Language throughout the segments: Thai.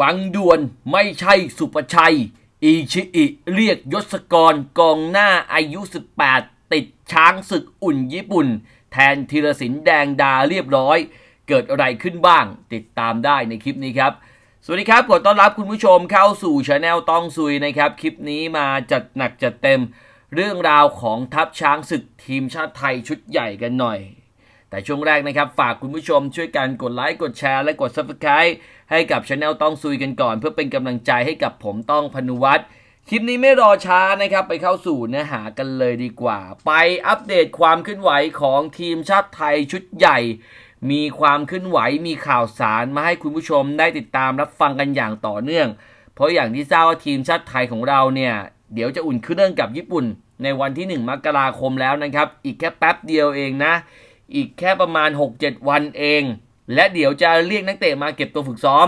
ฟังด่วนไม่ใช่สุประชัย อีชิอิเรียกยศกรกองหน้าอายุ 18 ติดช้างศึกอุ่นญี่ปุ่น แทนธีรศิลป์แดงดาเรียบร้อย เกิดอะไรขึ้นบ้าง ติดตามได้ในคลิปนี้ครับสวัสดีครับขอต้อนรับคุณผู้ชมเข้าสู่ช anel ต้องซุยนะครับ คลิปนี้มาจัดหนักจัดเต็ม เรื่องราวของทัพช้างศึกทีมชาติไทยชุดใหญ่กันหน่อย แต่ช่วงแรกนะครับ ฝากคุณผู้ชมช่วยกันกดไลค์กดแชร์และกด Subscribe ให้กับช anel ต้องซุยกันก่อน เพื่อเป็นกำลังใจให้กับผมต้องพนุวัฒน์คลิปนี้ไม่รอช้านะครับ ไปเข้าสู่เนื้อหากันเลยดีกว่า ไปอัปเดตความเคลื่อนไหวของทีมชาติไทยชุดใหญ่ มีความเคลื่อนไหวมีข่าวสารมาให้คุณผู้ชมได้ติดตามรับฟังกันอย่างต่อเนื่อง เพราะอย่างที่ทราบว่าทีมชาติไทยของเราเนี่ยเดี๋ยวจะอุ่นเครื่องกับญี่ปุ่น ในวันที่ 1 มกราคมแล้วนะครับ อีกแค่แป๊บเดียวเองนะ อีกแค่ประมาณ 6-7 วันเอง และเดี๋ยวจะเรียกนักเตะมาเก็บตัวฝึกซ้อม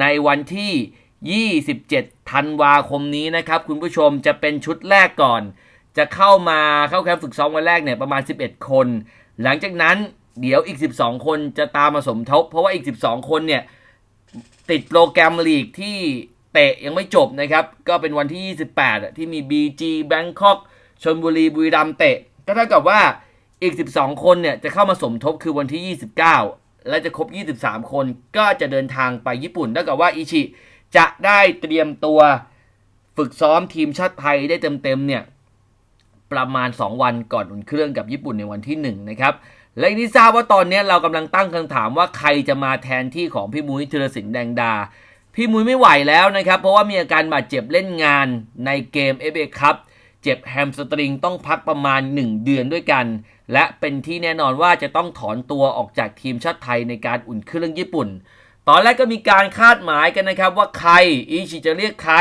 ในวันที่ 27 ธันวาคมนี้นะครับ คุณผู้ชมจะเป็นชุดแรกก่อน จะเข้ามาเข้าแคมป์ฝึกซ้อมวันแรกเนี่ยประมาณ 11 คน หลังจากนั้นเดี๋ยวอีก 12 คนจะตามมาสมทบ เพราะว่าอีก 12 คนเนี่ยติดโปรแกรมลีกที่เตะยังไม่จบนะครับ ก็เป็นวันที่ 28 ที่มี BG Bangkok ชลบุรีบุรีรัมเตะ ก็เท่ากับว่า อีก 12 คนเนี่ยจะเข้ามาสมทบคือวันที่ 29 และจะครบ 23 คนก็จะเดินทางไปญี่ปุ่นเท่ากับว่าอิชิจะได้เตรียมตัวฝึกซ้อมทีมชาติไทยได้เต็มๆเนี่ยประมาณ 2 วันก่อนอุ่นเครื่องกับญี่ปุ่นในวันที่ 1 นะครับ และที่ทราบว่าตอนนี้เรากำลังตั้งคำถามว่าใครจะมาแทนที่ของพี่มุ้ยธีรศิลป์แดงดา พี่มุ้ยไม่ไหวแล้วนะครับ เพราะว่ามีอาการบาดเจ็บเล่นงานในเกม FA ครับเจ็บแฮมสตริงต้องพักประมาณ 1 เดือนด้วยกัน และเป็นที่แน่นอนว่าจะต้องถอนตัวออกจากทีมชาติไทยในการอุ่นเครื่องญี่ปุ่น ตอนแรกก็มีการคาดหมายกันนะครับว่าใครอีชิจะเรียกใคร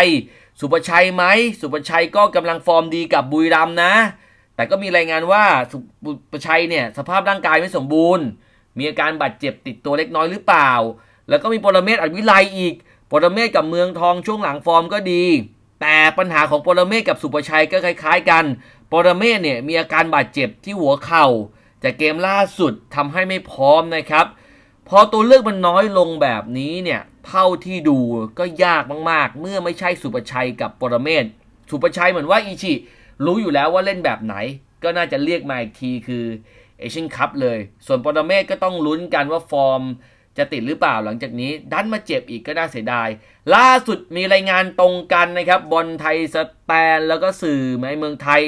สุประชัยไหม สุประชัยก็กำลังฟอร์มดีกับบุรีรัมนะ แต่ก็มีรายงานว่าสุประชัยเนี่ยสภาพร่างกายไม่สมบูรณ์ มีอาการบาดเจ็บติดตัวเล็กน้อยหรือเปล่า แล้วก็มีปรเมศอัดวิไลอีกปรเมศกับเมืองทองช่วงหลังฟอร์มก็ดี แต่ปัญหาของปรเมศกับสุประชัยก็คล้าย ๆ กัน ปรเมศเนี่ยมีอาการบาดเจ็บที่หัวเข่าจากเกมล่าสุดทำให้ไม่พร้อมนะครับ พอตัวเลือกมันน้อยลงแบบนี้เนี่ยเท่าที่ดูก็ยากมากๆ เมื่อไม่ใช่สุประชัยกับปรเมศสุประชัยเหมือนว่าอิชิรู้อยู่แล้วว่าเล่นแบบไหน ก็น่าจะเรียกมาอีกทีคือเอเชียนคัพเลย ส่วนปรเมศก็ต้องลุ้นกันว่าฟอร์มจะติดหรือเปล่าหลังจากนี้ ดันมาเจ็บอีกก็น่าเสียดาย ล่าสุดมีรายงานตรงกันนะครับบอลไทยสแตนแล้วก็สื่อในเมืองไทย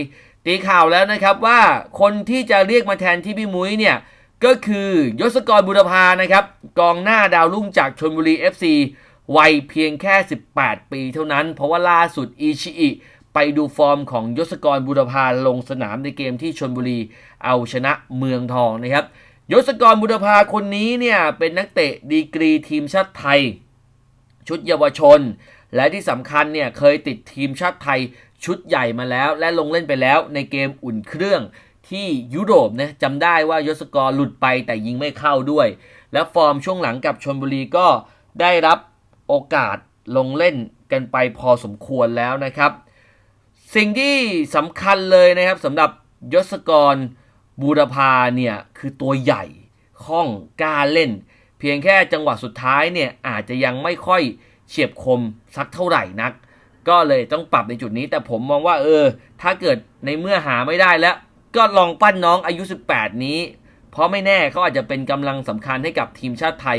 ตีข่าวแล้วนะครับว่าคนที่จะเรียกมาแทนที่พี่มุ้ยเนี่ย ก็คือยศกรบุรพานะครับ กองหน้าดาวรุ่งจากชนบุรี FC วัยเพียงแค่ 18 ปีเท่านั้น เพราะว่าล่าสุดอีชิอิไปดูฟอร์มของยศกรบุรพาลงสนามในเกมที่ชนบุรีเอาชนะเมืองทองนะครับ ยศกรบุรพาคนนี้เนี่ยเป็นนักเตะดีกรีทีมชาติไทย ชุดเยาวชน และที่สำคัญเนี่ยเคยติดทีมชาติไทย ชุดใหญ่มาแล้ว และลงเล่นไปแล้วในเกมอุ่นเครื่องที่ยุโรปนะจำได้ว่ายศกรหลุดไปแต่ยิงไม่เข้าด้วย และฟอร์มช่วงหลังกับชนบุรีก็ได้รับโอกาสลงเล่นกันไปพอสมควรแล้วนะครับ สิ่งที่สำคัญเลยนะครับสำหรับยศกรบูรพาเนี่ยคือตัวใหญ่คล่องกล้าเล่น เพียงแค่จังหวะสุดท้ายเนี่ยอาจจะยังไม่ค่อยเฉียบคมสักเท่าไหร่นัก ก็เลยต้องปรับในจุดนี้ แต่ผมมองว่าเออ ถ้าเกิดในเมื่อหาไม่ได้แล้ว ก็ลองปั้นน้องอายุ 18 นี้ เพราะไม่แน่เขาอาจจะเป็นกำลังสำคัญให้กับทีมชาติไทย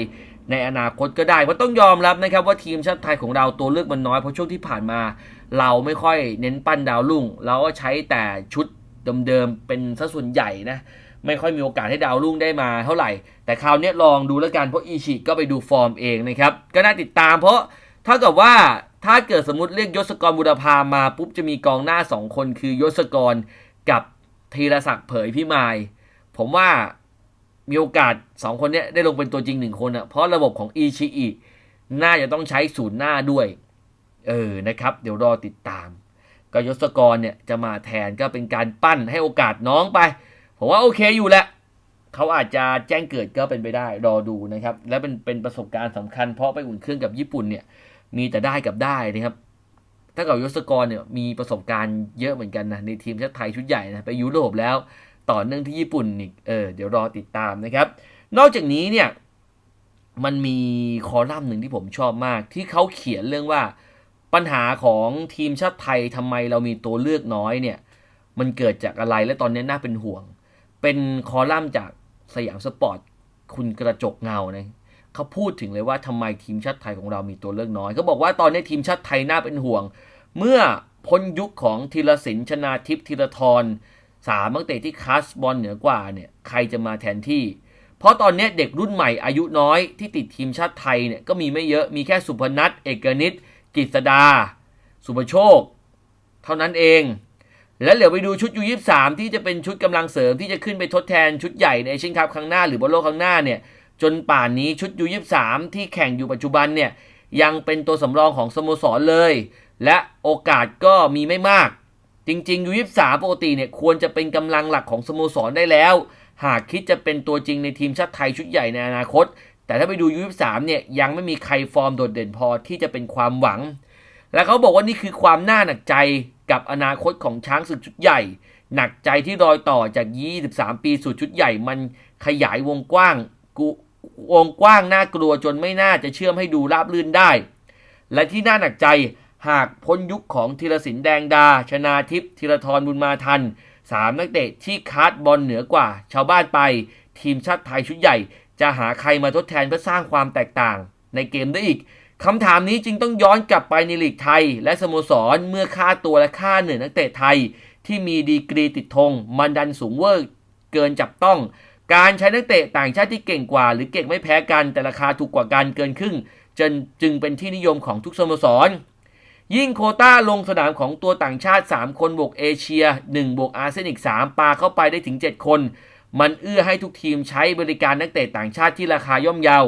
ในอนาคตก็ได้เพราะต้องยอมรับนะครับว่าทีมชาติไทยของเราตัวเลือกมันน้อยเพราะช่วงที่ผ่านมา เราไม่ค่อยเน้นปั้นดาวรุ่ง เราก็ใช้แต่ชุดเดิมๆเป็นซะส่วนใหญ่นะไม่ค่อยมีโอกาสให้ดาวรุ่งได้มาเท่าไหร่ แต่คราวนี้ลองดูแล้วกันเพราะอีชิก็ไปดูฟอร์มเองนะครับก็น่าติดตามเพราะถ้ากับว่า ถ้าเกิดสมมติเรียกยศกรบุรพามาปุ๊บจะมีกองหน้า2คนคือยศกรกับธีรศักดิ์เผยพิมายผมว่ามีโอกาส2คนนี้ได้ลงเป็นตัวจริง1คนอะเพราะระบบของอีชิอิน่าจะต้องใช้ศูนย์หน้าด้วย เออนะครับ เดี๋ยวรอติดตาม ก็ยศกรเนี่ยจะมาแทนก็เป็นการปั้นให้โอกาสน้องไป ผมว่าโอเคอยู่แหละเขาอาจจะแจ้งเกิดก็เป็นไปได้รอดูนะครับ และเป็นเป็นประสบการณ์สำคัญเพราะไปอุ่นเครื่องกับญี่ปุ่นเนี่ย มีแต่ได้กับได้นะครับถ้าเกับยศกรเนี่ยมีประสบการณ์เยอะเหมือนกันนะในทีมชาติไทยชุดใหญ่นะไปยุโรปแล้วต่อเนื่องที่ญี่ปุ่นอีกเออเดี๋ยวรอติดตามนะครับ นอกจากนี้เนี่ยมันมีคอลัมน์หนึ่งที่ผมชอบมาก ที่เขาเขียนเรื่องว่าปัญหาของทีมชาติไทยทำไมเรามีตัวเลือกน้อยเนี่ย มันเกิดจากอะไรและตอนนี้น่าเป็นห่วง เป็นคอลัมน์จากสยามสปอร์ตคุณกระจกเงานะ เขาพูดถึงเลยว่าทำไมทีมชาติไทยของเรามีตัวเลือกน้อยเขาบอกว่าตอนนี้ทีมชาติไทยน่าเป็นห่วง เมื่อพ้นยุคของธีรศิลป์ชนาทิพย์ธีรทรสามนักเตะที่คลาสบอลเหนือกว่าเนี่ยใครจะมาแทนที่ เพราะตอนนี้เด็กรุ่นใหม่อายุน้อยที่ติดทีมชาติไทยเนี่ยก็มีไม่เยอะมีแค่สุพนัทเอกนิตกฤษดา สุภโชค เท่านั้นเอง แล้วเหลือไปดูชุดยูยี่สามที่จะเป็นชุดกำลังเสริมที่จะขึ้นไปทดแทนชุดใหญ่ในเอเชียนคัพครั้งหน้าหรือบอลโลกครั้งหน้าเนี่ย จนป่านนี้ชุดยูยี่สามที่แข่งอยู่ปัจจุบันเนี่ยยังเป็นตัวสำรองของสโมสรเลย และโอกาสก็มีไม่มาก จริงๆยูยี่สามปกติเนี่ยควรจะเป็นกำลังหลักของสโมสรได้แล้ว หากคิดจะเป็นตัวจริงในทีมชาติไทยชุดใหญ่ในอนาคต แต่ถ้าไปดูยูยี่สามเนี่ยยังไม่มีใครฟอร์มโดดเด่นพอที่จะเป็นความหวัง และเขาบอกว่านี่คือความน่าหนักใจกับอนาคตของช้างศึกชุดใหญ่ หนักใจที่รอยต่อจาก 23 ปีสู่ชุดใหญ่มันขยายวงกว้างกุ วงกว้างน่ากลัวจนไม่น่าจะเชื่อมให้ดูราบรื่นได้ และที่น่าหนักใจหากพ้นยุคของธีรศิลป์แดงดา ชนาทิพย์ธีรทรบุญมาทันสามนักเตะที่คาดบอลเหนือกว่า ชาวบ้านไป ทีมชาติไทยชุดใหญ่ จะหาใครมาทดแทนเพื่อสร้างความแตกต่าง ในเกมได้อีกคำถามนี้จึงต้องย้อนกลับไปในลีกไทย และสโมสรเมื่อค่าตัวและค่าเหนื่อยนักเตะไทย ที่มีดีกรีติดธงมันดันสูงเวอร์เกินจับต้อง การใช้นักเตะต่างชาติที่เก่งกว่า หรือเก่งไม่แพ้กันแต่ราคาถูกกว่ากันเกินครึ่งจนจึงเป็นที่นิยมของทุกสโมสร ยิ่งโคต้าลงสนามของตัวต่างชาติ 3 คนบวกเอเชีย 1 บวกอาเซียนอีก 3 ปาเข้าไปได้ถึง 7 คน มันเอื้อให้ทุกทีมใช้บริการนักเตะต่างชาติที่ราคาย่อมเยา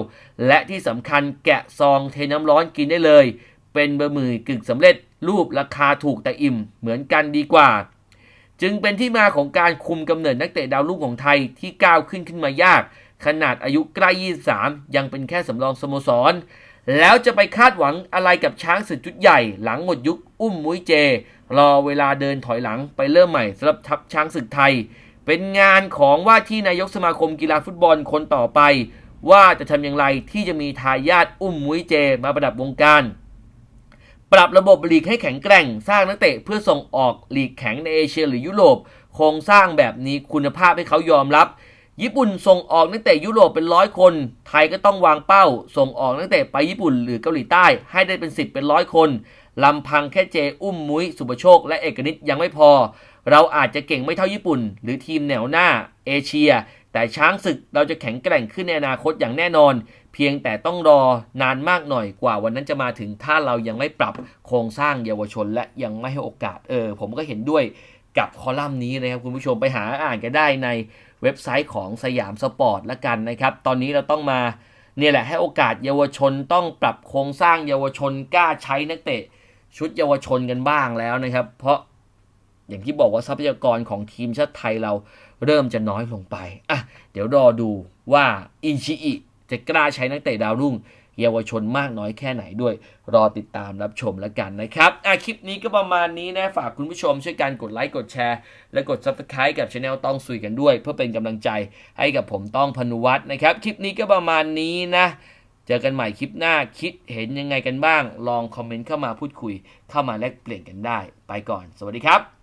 และที่สำคัญแกะซองเทน้ำร้อนกินได้เลย เป็นบะหมี่กึ่งสำเร็จรูปราคาถูกแต่อิ่ม เหมือนกันดีกว่า จึงเป็นที่มาของการคุมกำเนิดนักเตะดาวรุ่งของไทยที่ก้าวขึ้นขึ้นมายาก ขนาดอายุใกล้ 23 ยังเป็นแค่สำรองสโมสร แล้วจะไปคาดหวังอะไรกับช้างศึกชุดใหญ่ หลังหมดยุคอุ้มมุ้ยเจ รอเวลาเดินถอยหลังไปเริ่มใหม่สำหรับทัพช้างศึกไทย เป็นงานของว่าที่นายกสมาคมกีฬาฟุตบอลคนต่อไป ว่าจะทำอย่างไรที่จะมีทายาทอุ้มมุ้ยเจ มาประดับวงการ ปรับระบบลีกให้แข็งแกร่ง สร้างนักเตะเพื่อส่งออกลีกแข็งในเอเชียหรือยุโรปโครงสร้างแบบนี้คุณภาพให้เขายอมรับ ญี่ปุ่นส่งออกนักเตะยุโรปเป็นร้อยคน ไทยก็ต้องวางเป้า ส่งออกนักเตะไปญี่ปุ่นหรือเกาหลีใต้ให้ได้เป็นสิบเป็นร้อยคนลำพังแค่เจอุ้มมุ้ยสุปโชค และเอกนิตยังไม่พอ เราอาจจะเก่งไม่เท่าญี่ปุ่น หรือทีมแนวหน้าเอเชีย แต่ช้างศึกเราจะแข็งแกร่งขึ้นในอนาคตอย่างแน่นอน เพียงแต่ต้องรอนานมากหน่อยกว่าวันนั้นจะมาถึงถ้าเรายังไม่ปรับโครงสร้างเยาวชน และยังไม่ให้โอกาสเออผมก็เห็นด้วยกับคอลัมน์นี้นะครับคุณผู้ชมไปหาอ่านกันได้ในเว็บไซต์ของสยามสปอร์ตละกันนะครับ ตอนนี้เราต้องมาเนี่ยแหละให้โอกาสเยาวชนต้องปรับโครงสร้างเยาวชนกล้าใช้นักเตะ ชุดเยาวชนกันบ้างแล้วนะครับ เพราะอย่างที่บอกว่าทรัพยากรของทีมชาติไทยเราเริ่มจะน้อยลงไปอะเดี๋ยวรอดูว่าอินชิอิ จะกล้าใช้นักเตะดาวรุ่ง เยาวชนมากน้อยแค่ไหนด้วย รอติดตามรับชมแล้วกันนะครับอะคลิปนี้ก็ประมาณนี้นะ ฝากคุณผู้ชมช่วยกันกดไลค์กดแชร์ และกด Subscribe กับช anel ต้องสุยกันด้วย เพื่อเป็นกำลังใจให้กับผมต้องพนุวัฒน์นะครับ คลิปนี้ก็ประมาณนี้นะเจอกันใหม่คลิปหน้าคิดเห็นยังไงกันบ้าง ลองคอมเมนต์เข้ามาพูดคุย เข้ามาแลกเปลี่ยนกันได้ ไปก่อน สวัสดีครับ